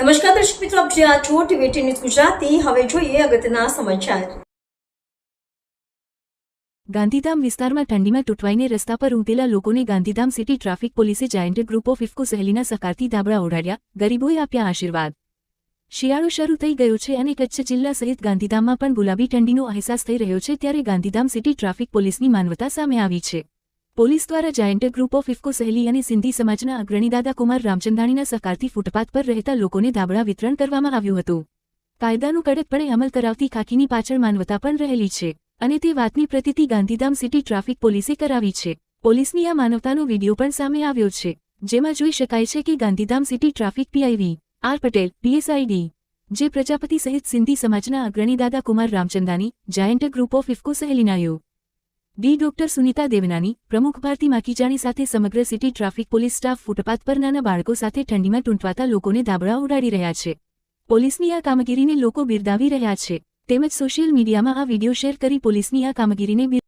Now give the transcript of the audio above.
નમસ્કાર દર્શક મિત્રો, આપ જ્યાં છો ટીવી ન્યૂઝ ગુજરાતી. હવે જોઈએ અગત્યના સમાચાર. ગાંધીધામ વિસ્તારમાં ઠંડીમાં તૂટવાઈને રસ્તા પર ઉમટેલા લોકોને ગાંધીધામ સિટી ટ્રાફિક પોલીસે જાયન્ટ ગ્રુપ ઓફ ઇફકો સહેલીના સહકારથી ધાબળા ઓઢાડ્યા. ગરીબોએ આપ્યા આશીર્વાદ. શિયાળો શરૂ થઈ ગયો છે અને કચ્છ જિલ્લા સહિત ગાંધીધામમાં પણ ગુલાબી ઠંડીનો અહેસાસ થઈ રહ્યો છે ત્યારે ગાંધીધામ સિટી ટ્રાફિક પોલીસની માનવતા સામે આવી છે. પોલીસ દ્વારા જાયન્ટ ગ્રુપ ઓફ ઇફકો સહેલી અને સિંધી સમાજના અગ્રણી દાદા કુમાર રામચંદાણીના સહકારથી ફૂટપાથ પર રહેતા લોકોને ધાબળા વિતરણ કરવામાં આવ્યું હતું. કાયદાનું કડકપણે અમલ કરાવતી ખાકીની પાછળ માનવતા પણ રહેલી છે અને તે વાતની પ્રતિતિ ગાંધીધામ સિટી ટ્રાફિક પોલીસે કરાવી છે. પોલીસની આ માનવતાનો વીડિયો પણ સામે આવ્યો છે, જેમાં જોઈ શકાય છે કે Gandhidham city traffic PI V, R Patel, PSI D, J Prajapati સહિત સિંધી સમાજના અગ્રણી દાદા Kumar Ramchandani giant group of IFFCO સહેલીનાયો D doctor Sunita Devnani પ્રમુખ ભારતી માકીજાણી સાથે સમગ્ર city traffic police staff footpath પર નાના બાળકો સાથે ઠંડીમાં ટૂંટવાતા લોકોને ધાબળા ઉડાડી રહ્યા છે. પોલીસની આ કામગીરીને લોકો બિરદાવી રહ્યા છે. તેમજ સોશિયલ મીડિયામાં આ વીડિયો શેર કરી પોલીસની આ કામગીરીને